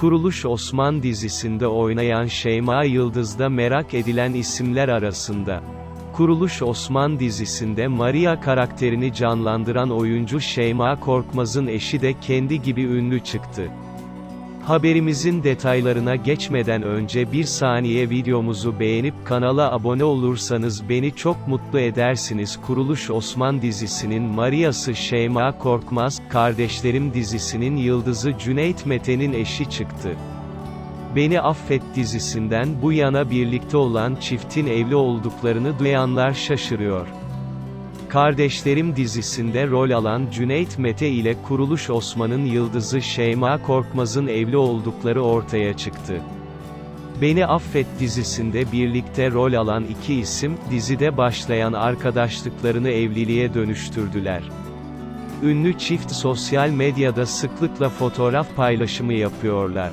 Kuruluş Osman dizisinde oynayan Şeyma Yıldız da merak edilen isimler arasında. Kuruluş Osman dizisinde Maria karakterini canlandıran oyuncu Şeyma Korkmaz'ın eşi de kendi gibi ünlü çıktı. Haberimizin detaylarına geçmeden önce bir saniye videomuzu beğenip kanala abone olursanız beni çok mutlu edersiniz. Kuruluş Osman dizisinin Maria'sı Şeyma Korkmaz, Kardeşlerim dizisinin yıldızı Cüneyt Mete'nin eşi çıktı. Beni Affet dizisinden bu yana birlikte olan çiftin evli olduklarını duyanlar şaşırıyor. Kardeşlerim dizisinde rol alan Cüneyt Mete ile Kuruluş Osman'ın yıldızı Şeyma Korkmaz'ın evli oldukları ortaya çıktı. Beni Affet dizisinde birlikte rol alan iki isim, dizide başlayan arkadaşlıklarını evliliğe dönüştürdüler. Ünlü çift sosyal medyada sıklıkla fotoğraf paylaşımı yapıyorlar.